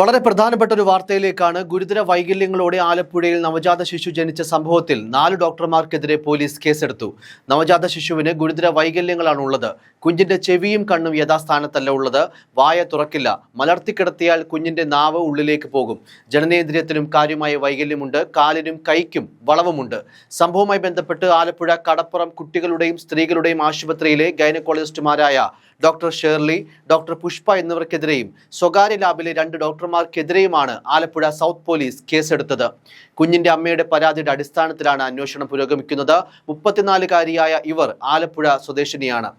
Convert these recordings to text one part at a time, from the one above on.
വളരെ പ്രധാനപ്പെട്ട ഒരു വാർത്തയിലേക്കാണ് ഗുരുതര വൈകല്യങ്ങളോടെ ആലപ്പുഴയിൽ നവജാത ശിശു ജനിച്ച സംഭവത്തിൽ നാല് ഡോക്ടർമാർക്കെതിരെ പോലീസ് കേസെടുത്തു. നവജാത ശിശുവിന് ഗുരുതര വൈകല്യങ്ങളാണ് ഉള്ളത്. കുഞ്ഞിന്റെ ചെവിയും കണ്ണും യഥാസ്ഥാനത്തല്ല ഉള്ളത്. വായ തുറക്കില്ല. മലർത്തിക്കിടത്തിയാൽ കുഞ്ഞിന്റെ നാവ് ഉള്ളിലേക്ക് പോകും. ജനനേന്ദ്രിയത്തിനും കാര്യമായ വൈകല്യമുണ്ട്. കാലിനും കൈക്കും വളവുമുണ്ട്. സംഭവവുമായി ബന്ധപ്പെട്ട് ആലപ്പുഴ കടപ്പുറം കുട്ടികളുടെയും സ്ത്രീകളുടെയും ആശുപത്രിയിലെ ഗൈനക്കോളജിസ്റ്റുമാരായ ഡോക്ടർ ഷേർലി ഡോക്ടർ പുഷ്പ എന്നിവർക്കെതിരെയും സ്വകാര്യ ലാബിലെ രണ്ട് ഡോക്ടർമാർക്കെതിരെയുമാണ് ആലപ്പുഴ സൗത്ത് പോലീസ് കേസെടുത്തത്. കുഞ്ഞിന്റെ അമ്മയുടെ പരാതിയുടെ അടിസ്ഥാനത്തിലാണ് അന്വേഷണം പുരോഗമിക്കുന്നത്. മുപ്പത്തിനാലുകാരിയായ ഇവർ ആലപ്പുഴ സ്വദേശിനിയാണ്.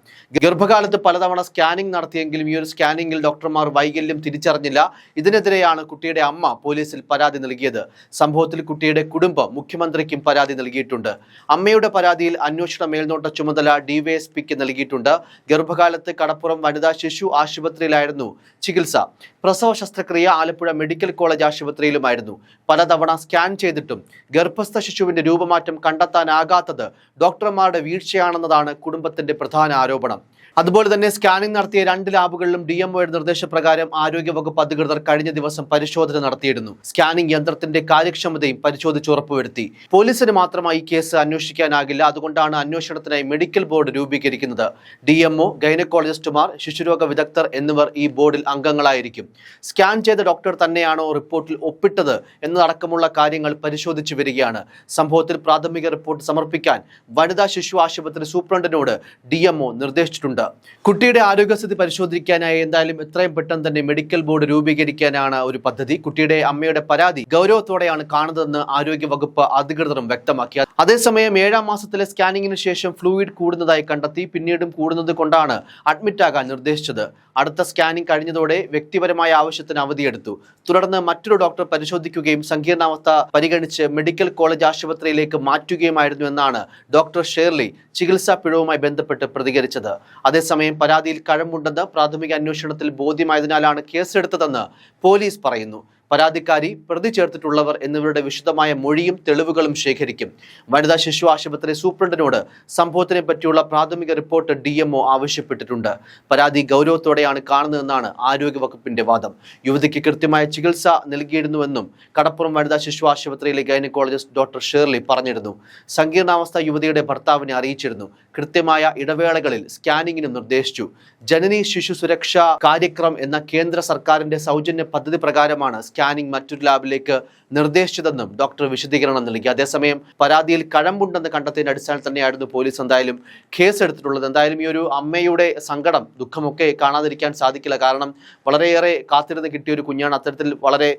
ഗർഭകാലത്ത് പലതവണ സ്കാനിംഗ് നടത്തിയെങ്കിലും ഈ ഒരു സ്കാനിംഗിൽ ഡോക്ടർമാർ വൈകല്യം തിരിച്ചറിഞ്ഞില്ല. ഇതിനെതിരെയാണ് കുട്ടിയുടെ അമ്മ പോലീസിൽ പരാതി നൽകിയത്. സംഭവത്തിൽ കുട്ടിയുടെ കുടുംബം മുഖ്യമന്ത്രിക്കും പരാതി നൽകിയിട്ടുണ്ട്. അമ്മയുടെ പരാതിയിൽ അന്വേഷണ മേൽനോട്ട ചുമതല ഡിവൈഎസ്പിക്ക് നൽകിയിട്ടുണ്ട്. ഗർഭകാലത്ത് കടപ്പുറം വനിതാ ശിശു ആശുപത്രിയിലായിരുന്നു ചികിത്സ. പ്രസവ ശസ്ത്രക്രിയ ആലപ്പുഴ മെഡിക്കൽ കോളേജ് ആശുപത്രിയിലുമായിരുന്നു. പലതവണ സ്കാൻ ചെയ്തിട്ടും ഗർഭസ്ഥ ശിശുവിന്റെ രൂപമാറ്റം കണ്ടെത്താനാകാത്തത് ഡോക്ടർമാരുടെ വീഴ്ചയാണെന്നതാണ് കുടുംബത്തിന്റെ പ്രധാന ആരോപണം. അതുപോലെ തന്നെ സ്കാനിംഗ് നടത്തിയ രണ്ട് ലാബുകളിലും ഡി എം ഒയുടെ നിർദ്ദേശപ്രകാരം ആരോഗ്യവകുപ്പ് അധികൃതർ കഴിഞ്ഞ ദിവസം പരിശോധന നടത്തിയിരുന്നു. സ്കാനിംഗ് യന്ത്രത്തിന്റെ കാര്യക്ഷമതയും പരിശോധിച്ച് ഉറപ്പുവരുത്തി. പോലീസിന് മാത്രമായി കേസ് അന്വേഷിക്കാനാകില്ല. അതുകൊണ്ടാണ് അന്വേഷണത്തിനായി മെഡിക്കൽ ബോർഡ് രൂപീകരിക്കുന്നത്. ഡി എംഒ ഗൈനക്കോളജിസ്റ്റുമാർ ശിശുരോഗ വിദഗ്ധർ എന്നിവർ ഈ ബോർഡിൽ അംഗങ്ങളായിരിക്കും. സ്കാൻ ചെയ്ത ഡോക്ടർ തന്നെയാണോ റിപ്പോർട്ടിൽ ഒപ്പിട്ടത് എന്നതടക്കമുള്ള കാര്യങ്ങൾ പരിശോധിച്ചു വരികയാണ്. സംഭവത്തിൽ പ്രാഥമിക റിപ്പോർട്ട് സമർപ്പിക്കാൻ വനിതാ ശിശു ആശുപത്രി സൂപ്രണ്ടിനോട് ഡി നിർദ്ദേശിച്ചിട്ടുണ്ട്. കുട്ടിയുടെ ആരോഗ്യസ്ഥിതി പരിശോധിക്കാനായി എന്തായാലും എത്രയും പെട്ടെന്ന് തന്നെ മെഡിക്കൽ ബോർഡ് രൂപീകരിക്കാനാണ് ഒരു പദ്ധതി. കുട്ടിയുടെ അമ്മയുടെ പരാതി ഗൗരവത്തോടെയാണ് കാണുന്നതെന്ന് ആരോഗ്യ വകുപ്പ് അധികൃതരും വ്യക്തമാക്കി. അതേസമയം ഏഴാം മാസത്തിലെ സ്കാനിങ്ങിന് ശേഷം ഫ്ലൂയിഡ് കൂടുന്നതായി കണ്ടെത്തി പിന്നീടും കൂടുന്നത് കൊണ്ടാണ് അഡ്മിറ്റ് ആകാൻ നിർദ്ദേശിച്ചത്. അടുത്ത സ്കാനിംഗ് കഴിഞ്ഞതോടെ വ്യക്തിപരമായ ആവശ്യത്തിന് അവധിയെടുത്തു തുടർന്ന് മറ്റൊരു ഡോക്ടർ പരിശോധിക്കുകയും സങ്കീർണാവസ്ഥ പരിഗണിച്ച് മെഡിക്കൽ കോളേജ് ആശുപത്രിയിലേക്ക് മാറ്റുകയുമായിരുന്നു എന്നാണ് ഡോക്ടർ ഷേർലി ചികിത്സാ പിഴവുമായി ബന്ധപ്പെട്ട് പ്രതികരിച്ചത്. അതേസമയം പരാതിയിൽ കഴമ്പുണ്ടെന്ന് പ്രാഥമിക അന്വേഷണത്തിൽ ബോധ്യമായതിനാലാണ് കേസെടുത്തതെന്ന് പോലീസ് പറയുന്നു. പരാതിക്കാരി പ്രതി ചേർത്തിട്ടുള്ളവർ എന്നിവരുടെ വിശദമായ മൊഴിയും തെളിവുകളും ശേഖരിക്കും. വനിതാ ശിശു ആശുപത്രി സൂപ്രണ്ടിനോട് സംഭവത്തിനെ പറ്റിയുള്ള പ്രാഥമിക റിപ്പോർട്ട് ഡി ആവശ്യപ്പെട്ടിട്ടുണ്ട്. പരാതി ഗൗരവത്തോടെയാണ് കാണുന്നതെന്നാണ് ആരോഗ്യവകുപ്പിന്റെ വാദം. യുവതിക്ക് കൃത്യമായ ചികിത്സ നൽകിയിരുന്നുവെന്നും കടപ്പുറം വനിതാ ശിശു ആശുപത്രിയിലെ ഗൈനക്കോളജിസ്റ്റ് ഡോക്ടർ ഷേർലി പറഞ്ഞിരുന്നു. സങ്കീർണാവസ്ഥ യുവതിയുടെ ഭർത്താവിനെ അറിയിച്ചിരുന്നു. കൃത്യമായ ഇടവേളകളിൽ സ്കാനിങ്ങിനും നിർദ്ദേശിച്ചു. ജനനി ശിശു സുരക്ഷാ കാര്യക്രം എന്ന കേന്ദ്ര സർക്കാരിന്റെ സൗജന്യ പദ്ധതി പ്രകാരമാണ് സ്കാനിംഗ് മറ്റൊരു ലാബിലേക്ക് നിർദ്ദേശിച്ചതെന്നും ഡോക്ടർ വിശദീകരണം നൽകി. അതേസമയം പരാതിയിൽ കഴമ്പുണ്ടെന്ന് കണ്ടെത്തിയതിന്റെ അടിസ്ഥാനത്തിൽ തന്നെയായിരുന്നു പോലീസ് എന്തായാലും കേസ് എടുത്തിട്ടുള്ളത് എന്തായാലും ഈ ഒരു അമ്മയുടെ സങ്കടം ദുഃഖമൊക്കെ കാണാതിരിക്കാൻ സാധിക്കില്ല. കാരണം വളരെയേറെ കാത്തിരുന്ന് കിട്ടിയ ഒരു കുഞ്ഞാണ്. അത്തരത്തിൽ വളരെ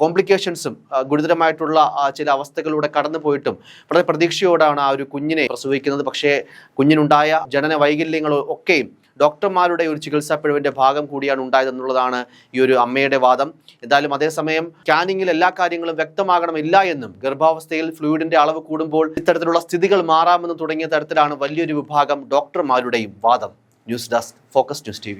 കോംപ്ലിക്കേഷൻസും ഗുരുതരമായിട്ടുള്ള ചില അവസ്ഥകളിലൂടെ കടന്നു പോയിട്ടും വളരെ പ്രതീക്ഷയോടാണ് ആ ഒരു കുഞ്ഞിനെ പ്രസവിക്കുന്നത്. പക്ഷേ കുഞ്ഞിനുണ്ടായ ജനന വൈകല്യങ്ങൾ ഒക്കെയും ഡോക്ടർമാരുടെ ഒരു ചികിത്സാ പിഴവിന്റെ ഭാഗം കൂടിയാണ് ഉണ്ടായതെന്നുള്ളതാണ് ഈ ഒരു അമ്മയുടെ വാദം. എന്തായാലും അതേസമയം സ്കാനിങ്ങിൽ എല്ലാ കാര്യങ്ങളും വ്യക്തമാകണമില്ല എന്നും ഗർഭാവസ്ഥയിൽ ഫ്ലൂയിഡിന്റെ അളവ് കൂടുമ്പോൾ ഇത്തരത്തിലുള്ള സ്ഥിതികൾ മാറാമെന്നും തുടങ്ങിയ തരത്തിലാണ് വലിയൊരു വിഭാഗം ഡോക്ടർമാരുടെയും വാദം. News desk focus news T